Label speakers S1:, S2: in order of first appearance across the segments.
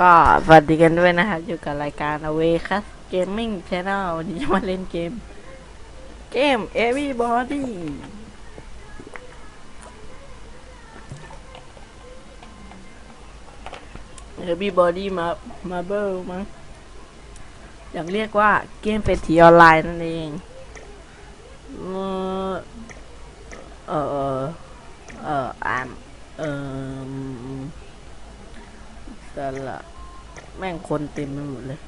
S1: ก็สวัสดีกันด้วยนะครับ อยู่กับรายการ Away c a s Gaming Channel วันนี้จะมาเล่นเกม เกม Everybody เ Everybody มามาเบิลมั้งอยากเรียกว่าเกมเศรษฐีออนไลน์นั่นเองเออเออเอออ่านเออ ต่ละแม่งคนเต็มไปหมดเลย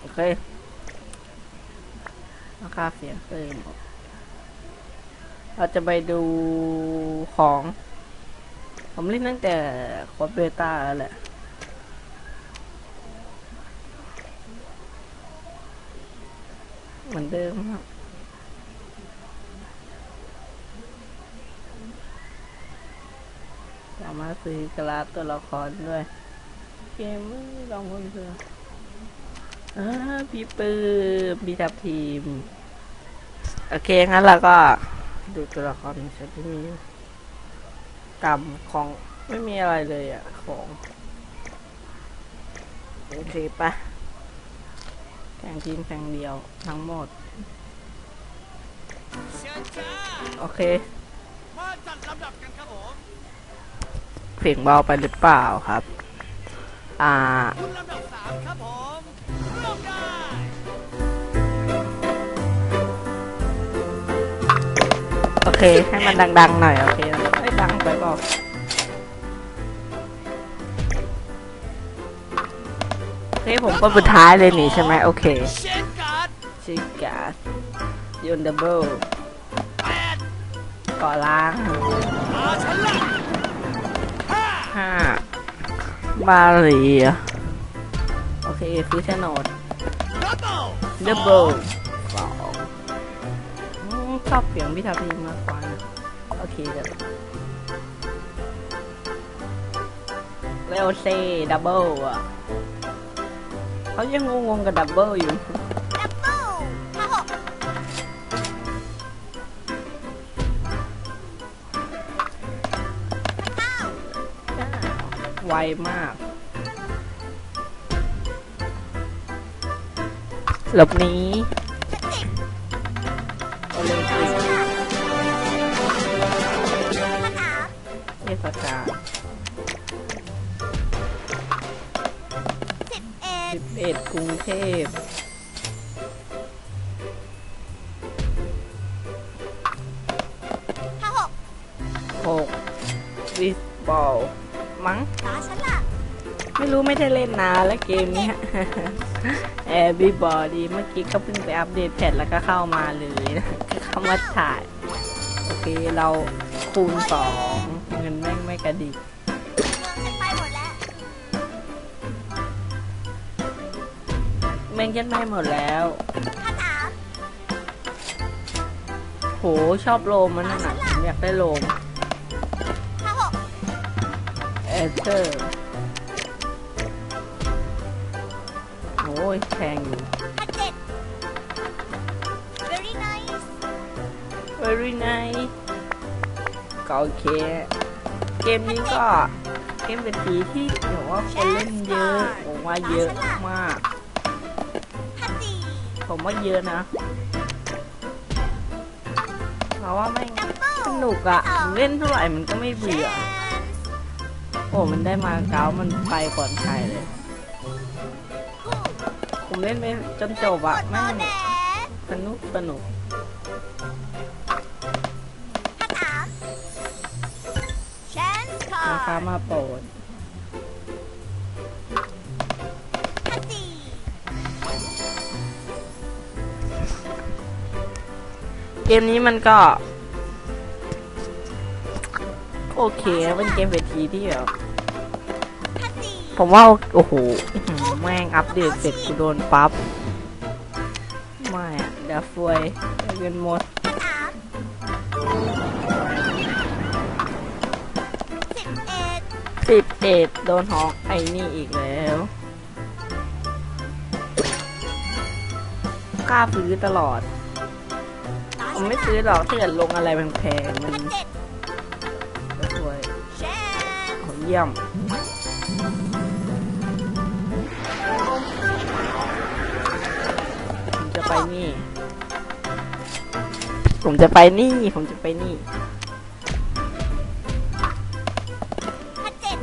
S1: โอเคราคาเสียงเติมเราจะไปดูของ ผมเล่นตั้งแต่คอเบต้าแล้วแหละเหมือนเดิมครับามารถซื้อกราฟตัวละครด้วย เกมลองคนเสืออพี่ปื้มพี่ทับทีม โอเค งั้นเราก็ดูตัวละครใช่ที่มีกรรมของไม่มีอะไรเลยอะ ของ โอเคปะแข่งทีมแข่งเดียวทั้งหมด โอเค
S2: มาจัดลำดับกันครับผม
S1: เสียงเบาไปหรือเปล่าครับ อ่าโอเค ให้มันดัง ๆ หน่อย โอเคไม่ดังไปบอกโอเคผมก็สุดท้ายเลยนี่ใช่ไหมโอเค
S2: เชนการ์ด
S1: ชิกาสยูนดับเบิลก่อล้าง
S2: อาฉันละ ห้า
S1: ห้าบาลีโอเคซื้อโฉนด
S2: ดับเบิล
S1: ดับเบิลสองชอบเสียงพิธาพีมากกว่านะโอเคเดี๋ยวเรลเซดับเบิลอะเขายังงงกับดับเบิลอยู่ ไวมาก หลบหนี้โอลิมปิก
S3: พันอา
S1: เทศกาล
S3: สิบเอ็ด
S1: 11กรุงเทพ รู้ไม่ได้เล่นนานแล้วเกมเนี้ยแอร์บีบอดีเมื่อกี้ก็เพิ่งไปอัปเดตแพทแล้วก็เข้ามาเลยนะก็เข้ามาถ่าย โอเคเราคูณสองเงินแม่งไม่กระดิก
S3: เมืองฉันไปหมดแล้ว
S1: แม่งยันไม่หมดแล้ว
S3: พันอา
S1: โหชอบโลมมันนั่นน่ะผมอยากได้โลม
S3: ห้าหก
S1: เอเตอร์ ยแพงอยู่
S3: พันเจ็ด very nice
S1: very nice ก็โอเค เกมนี้ก็เกมเป็นสีที่เดี๋ยวว่าคนเล่นเยอะผมว่าเยอะมาก
S3: พันสี่
S1: ผมว่าเยอะนะเพราะว่าไม่ง
S3: ดับเบิล
S1: สนุกอะผมเล่นเท่าไหร่มันก็ไม่เบื่อโอ้มันได้มาเก้ามันไปก่อนใครเลย
S3: คู่
S1: ผมเล่นไปจนจบ
S3: ก
S1: อะ
S3: ดโอ
S1: แม่ง
S3: แหน
S1: สนุกสนุก
S3: พันอาแชนส์คอ
S1: ราคา
S3: ร์
S1: มาโปรด
S3: พันสี่
S1: เกมนี้มันก็ โอเคนะเป็นเกมเวทีที่แบบ
S3: พันสี่
S1: ผมว่า โอ้โหอื้อหือ แม่งอัปเดตเสร็จกูโดนปั๊บไม่อะเดี๋ยวฟวยเงินหมด
S3: สิบเอ็ด
S1: โดนฮอกไอ้นี่อีกแล้วกล้าซื้อตลอด ผมไม่ซื้อหรอกถ้าเกิดลงอะไรแพงๆมัน
S3: เด
S1: ก็สวยเยี่ยม ไปนี่ ผมจะไปนี่ ผมจะไปนี่
S3: พันเจ็ด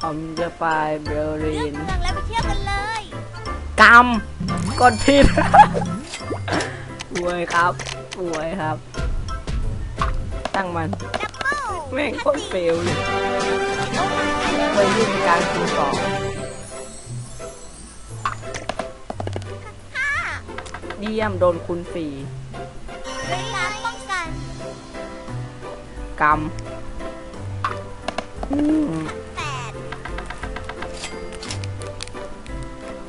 S1: ผมจะไปเบล
S3: เลื
S1: ลิ
S3: อก
S1: น
S3: เมืองแล้วไปเที่ยวกันเลย
S1: กำกดผิดอวยครับอวยครับ ตั้งมัน
S3: ดับเบิ้ล
S1: แม่งโคตรเฟลเลยไปยื่นการคูณสอง เยี่ยมโดนคูณสี่
S3: เวลาป้องกัน
S1: กำอืม
S3: แปด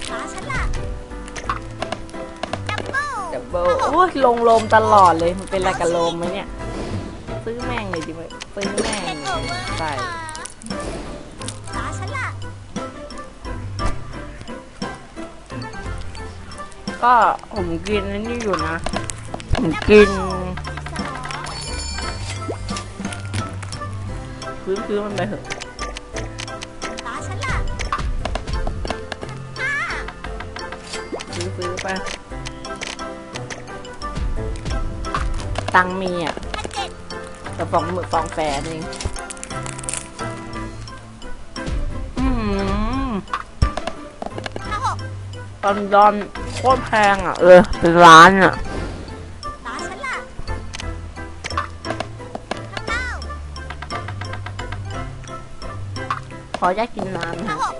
S3: ฟ้าฉันล่ะดับเบิ้ล
S1: ดับเบิลโอ้ยลงลมตลอดเลยมันเป็นอะไรกับลมไหมเนี่ย ซื้อแม่งเลยดีไหมซื้อแม่ง
S3: เทคโอเวอร์
S1: ใส่ ก็ผมกินอันนี่อยู่นะ ผมกิน
S3: สิบสอง
S1: พื้นพื้นมันไปเถอะ
S3: ฟ้าฉันล่ะห้า
S1: ซื้อซื้อไป ตังค์มีอะ
S3: พันเจ็ด
S1: แต่ฟองหมือฟองแฟนเองอืม
S3: ห้าหก
S1: ตอนดอนโคตรแพงอะ เออ เป็นร้านอะ
S3: ฟ้าฉันล่ะห้าเก้า
S1: ขอแยกกินน้ำ
S3: ห้า
S1: นะ
S3: หก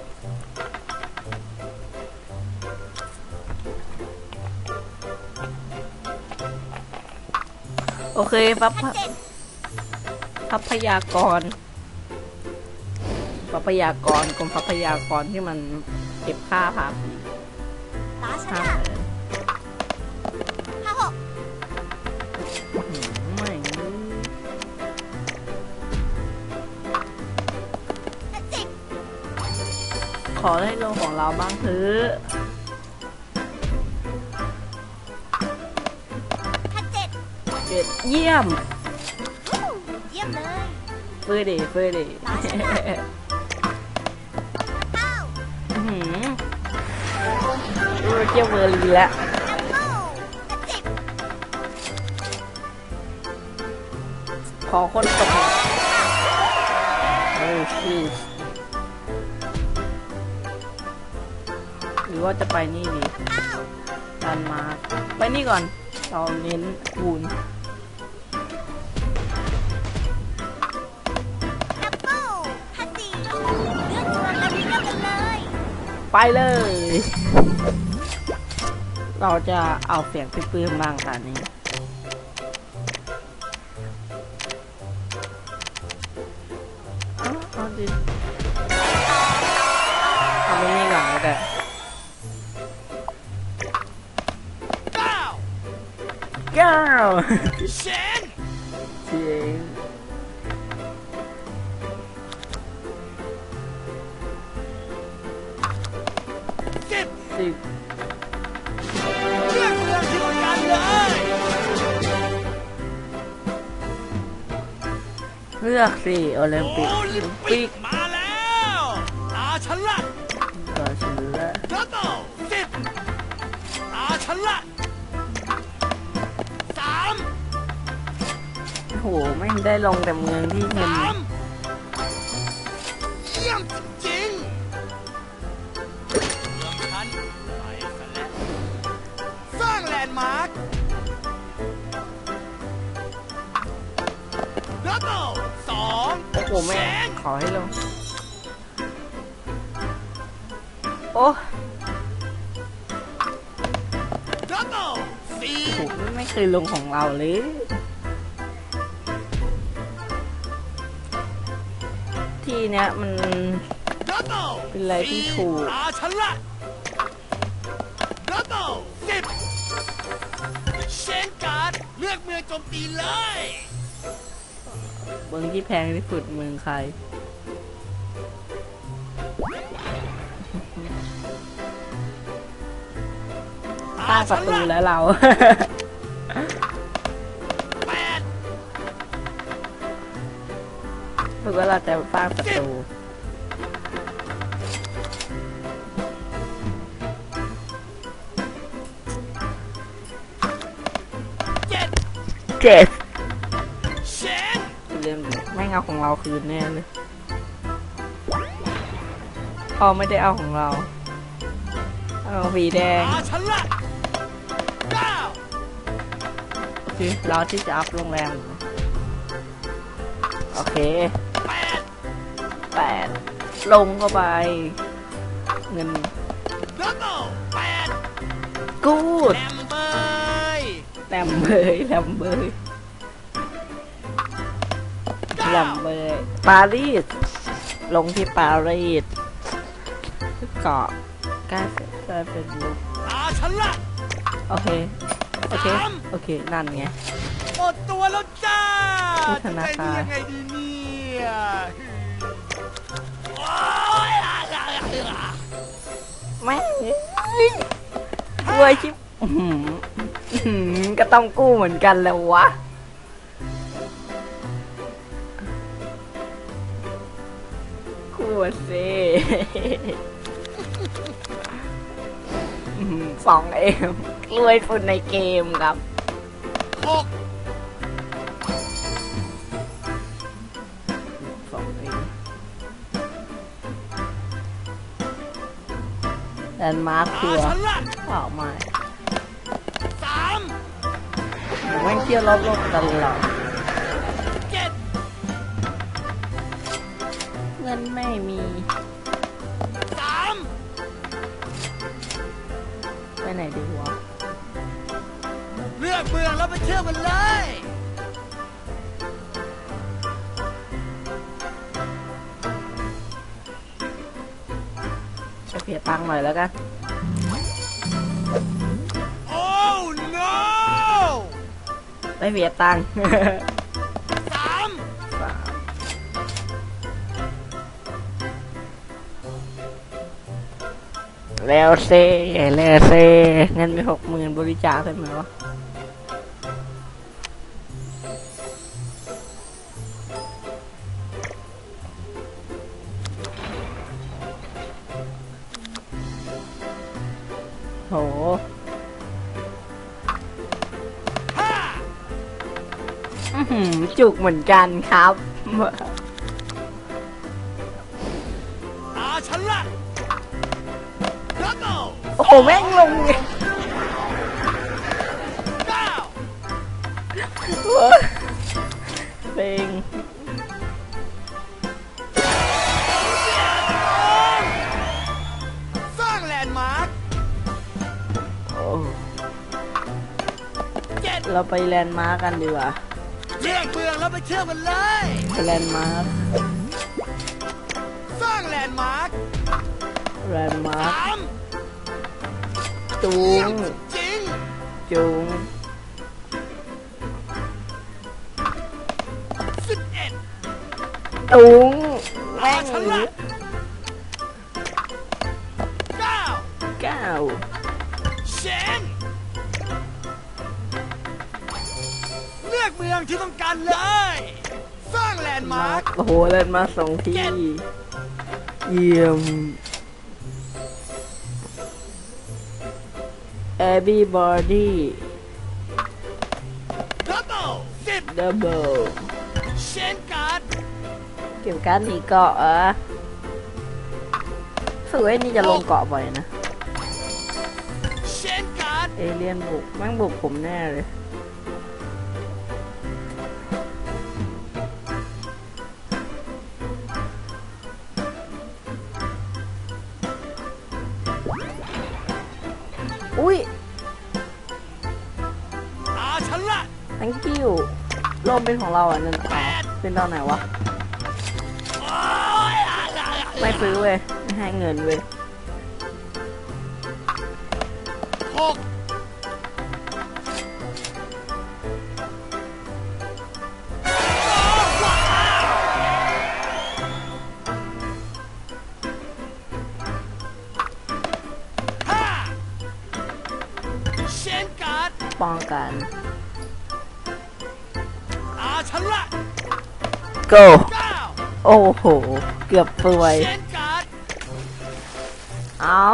S1: โอเคปั๊บ
S3: พันเจ็ด
S1: ทรัพยากร ทรัพยากรกรมทรัพยากรที่มันเก็บค่าภาษี
S3: ฟ้าฉัน
S1: ค่า
S3: ล่ะ
S1: ขอให้โลของเราบ้างเถอะ
S3: พันเจ็ด
S1: เจ็ดเยี่ยม
S3: วู้เยี่ยมเลย
S1: เฟอร์เดย์เฟอร์เดย์
S3: ร้านฉันน่ะเก้า
S1: อื้อหือดูเกี่ยวเบอร์ลีแล้ว
S3: ดับเบิ้ลพันเจ็ด
S1: ขอคนตกโอ้ชีส รือว่าจะไปนี่ดีดันมาไปนี่ก่อน เราเน้นคูณ
S3: ดับเบิ้ลพันไปเลย
S1: เราจะเอาเสียงปื้มบ้างตอนนี้าเช
S2: น
S1: เสียง
S2: สิบเลือกเมืองที่ต้องการเลย
S1: เลือกสิโอลิมปิก
S2: โอลิมปิก
S1: ก
S2: มา
S1: หไม่ได้ลงแต่เมืองที่เงิน
S2: เยี่ยมจริงเมืองฉันไปซะแล้วสร้างแลนด์มาร์คดับเบิลสอง
S1: โอ้โหแม่ขอให้ลงโอ้
S2: ดับเบิลสี่
S1: โหไม่เคยลงของเราเลย ที่เนี้ยมัน
S2: ดับเบิล
S1: เป็นอะไรที่ถูก
S2: ตาฉันละดับเบิลสิบเชนการ์ดเลือกเมืองโจมตีเลย
S1: เมืองที่แพงที่สุดเมืองใครสร้างศัตรูแล้วเรา คืว่าเราจะสร้างประตูเจ็ด
S2: เล่
S1: มไม่เอาของเราคืนแน่เลยพอไม่ได้เอาของเรา เอาสีแดงคือเราที่จะอัพโรงแรม โอเค
S2: แปด
S1: แปดลงเข้าไป เงิน
S2: ดับเบิลแปด
S1: กูด
S2: แอมเบย
S1: แลมเบยแลมเบยแล
S2: เก้าม
S1: เบยปารีส ลงที่ปารีสเกาะใกล้ใกล้เป็นลูก
S2: ตาฉันละ
S1: โอเค โอเค โอเค นั่นไง ธนาคาร
S2: จะใจดียังไงดีเนี่ยโอ๊ย
S1: แม่งรวยชิบอื้อหืออื้อหือก็ต้องกู้เหมือนกันแล้ววะกู้สิอื้อหือสองเอ็มรวยสุดในเกมครับ
S2: หก
S1: แลนด์มาร์ค
S2: ตา
S1: คือ
S2: ฉันละ
S1: เปล่าไม่
S2: สาม
S1: แม่งเที่ยวรอบโลกตลอด
S2: เจ็ด
S1: เงินไม่มี
S2: สาม
S1: ไปไหนดีวะ
S2: เลือกเมืองแล้วไปเชื่อมกันเลย
S1: ตังค์หน่อยแล้วกัน
S2: โอ้ no
S1: ไปเพียตังค์
S2: สาม
S1: สามแล้วเซ่แล้วเซ่เงินไปหกหมื่นบริจาคได้ไหมวะ จุกเหมือนกันครับ
S2: ตาฉันละดับเบิล
S1: โอ้โหแม่งลงไง
S2: เก้า
S1: เซ็ง
S2: สร้างแลนด์มาร์ค
S1: โอ้
S2: เจ็ด
S1: เราไปแลนด์มาร์กกันดีกว่า
S2: เลือกเมืองแล้วไปเชื่อมกันเลย
S1: ไปแลนด์มาร์ก
S2: สร้างแลนด์มาร์ค
S1: แลนด์มาร์ก
S2: สาม
S1: จุ
S2: เยี่ย
S1: ง
S2: มจริง
S1: จุง
S2: สิบเอ็ด
S1: ตุง
S2: ตา
S1: แม่ง
S2: ฉันละเมืองที่ต้องการเลย สร้างแลนด์มาร์ค
S1: โอ้โหแลนด์มาร์กสองที่ เยี่ยม everybody
S2: ดับเบิลสิบ
S1: double
S2: เชนการ์ด
S1: เก็บการดหนีเกาะเหรอะสวยนี่จะลงเกาะบ่อยนะ
S2: เชนการ์ด
S1: เอเลียนบุกแม่งบุกผมแน่เลย อุ้ย
S2: ตาฉันละ
S1: thank you ลมเป็นของเราอะนั่นอ๋อเป็นตอนไหนวะ
S2: โอ๊ย
S1: ไม่ซื้อเว้ย ไม่ให้เงินเว้ย
S2: หก
S1: go โอ้โห เกือบป่วย
S2: เอา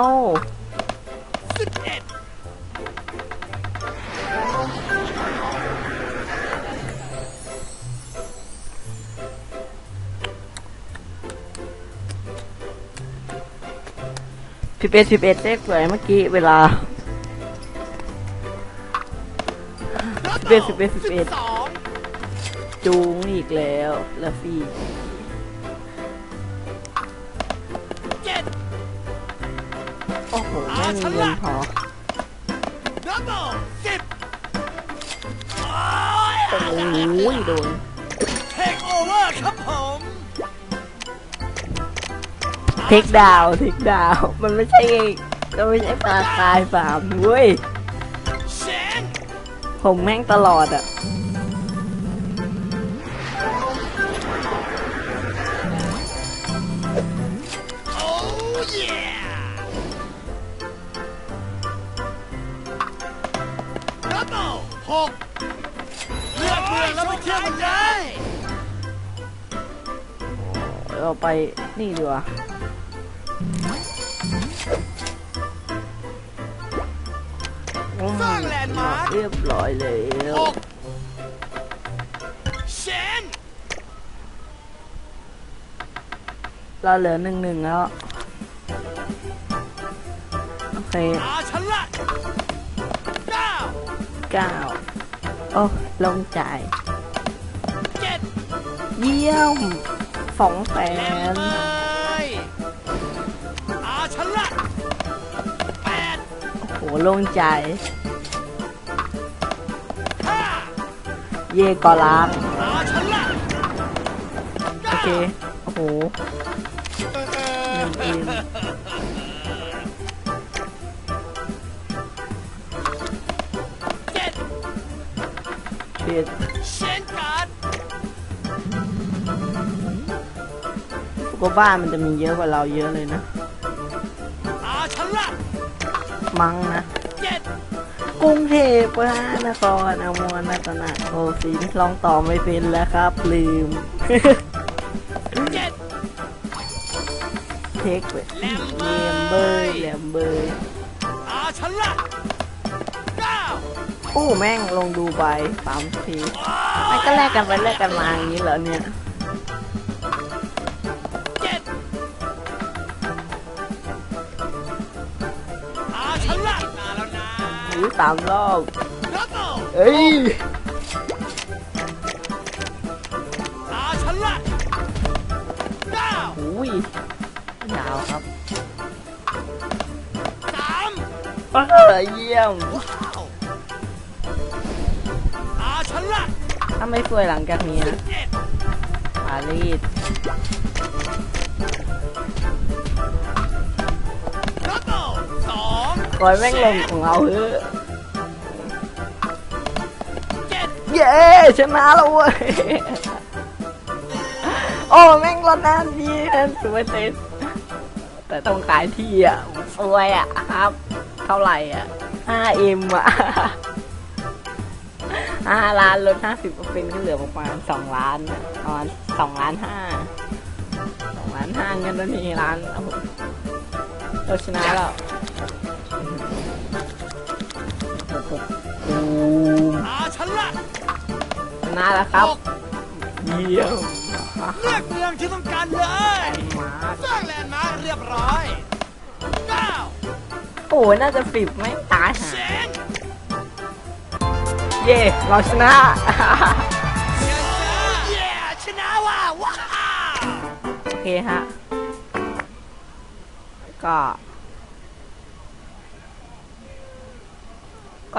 S2: สิบเอ็ด
S1: สิบเอ็ดเลขสวยเมื่อกี้เวลา เอ็ดสิบเอ็ดสิบเอ็ด
S2: สอง
S1: จูงอีกแล้วแล้วฟี่
S2: เจ็ด
S1: โอ้โหไม่มีเงินพอ
S2: ดับเบิลสิบ
S1: โอ้โหโดน
S2: เทคโอเวอร์ครับผม
S1: เทคดาวน์เทคดาวน์มันไม่ใช่ก็ไม่ใช่ปลาคายฟาร์มเว้ย
S2: เชน
S1: ผมแม่งตลอดอะ
S2: หกเลือกเบื่อแล้วไปเที่ยวกันได้
S1: เราไปนี่ดีกว่า
S2: สร้างแลนด์มาร์ค
S1: เรียบร้อยแล้ว
S2: หกเชน
S1: เราเหลือหนึ่งหนึ่งแล้วโอเค
S2: อาฉันละเก้า
S1: เก้าโอ้ลงจ่าย
S2: เจ็ด
S1: เยี่ยมสองแส
S2: แลม
S1: น โอ้โหลงจ่าย
S2: ห้า
S1: เย่กอล้างโอเค โอ้โหเจ็
S2: ด
S1: เจ็ด
S2: เช่นกัน
S1: ก็บ้านมันจะมีเยอะกว่าเราเยอะเลยนะ มั้งนะ
S2: เจ็ด
S1: กรุงเทพมหานครอมรรัตนโกสินทร์ลองต่อไม่เป็นแล้วครับ ลืม
S2: เจ็ด
S1: เทคไป
S2: แลมเบ
S1: เลี
S2: ย
S1: ยมเบยแหลมเบย
S2: อาฉันละเก้า
S1: โอ้แม่งลงดูใบสามทีมันก็แลกกันไปแลกกันมาอย่างนี้เหรอเนี่ย หรือสามรอบ
S2: ดับเบิล
S1: เอ้ย
S2: อาฉันละเก้า
S1: หูยยาวครับ
S2: สาม
S1: เออเยี่ยม
S2: ว้าวอาฉันละ
S1: ถ้าไม่สวยหลังจากนี้นะ
S2: เจ็ด
S1: ปารีส
S2: อง
S1: ปล่อยแม่งลงของเราเฮ้อะ
S2: เย้
S1: ชนะแล้วเว้ย โอ้แม่งรถน้ำดีนะสวยเต็มแต่ต้องขายที่อะสวยอะครับ เท่าไหร่อะ 5M อะ5ล้านลด50เปอร์เซ็นต์ก็เหลือประมาณ2ล้านอะประมาณ2ล้าน5 2ล้าน5เงินตอนนี้ล้านโอ้โหเราชนะแล้ว หโอ้โห
S2: อาฉันละ
S1: ชนะแล้วครับ
S2: หก
S1: เยี่ยม
S2: เลือกเมืองที่ต้องการเลย
S1: มา
S2: สร้างแลนด์มาร์คเรียบร้อยเก้า
S1: โอ้ยน่าจะฟิบไม่ตาย
S2: เช
S1: หา
S2: น
S1: เย่เราชนะ
S2: เย้ชนะว่ะว้าว
S1: โอเคฮะ ก็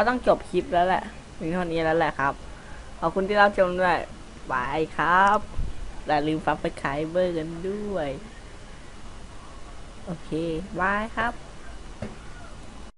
S1: ก็ต้องจบคลิปแล้วแหละมีเท่านี้แล้วแหละครับ ขอบคุณที่รับชมด้วยบายครับอย่าลืมฟับไปขายเบอร์กันด้วย โอเคบายครับ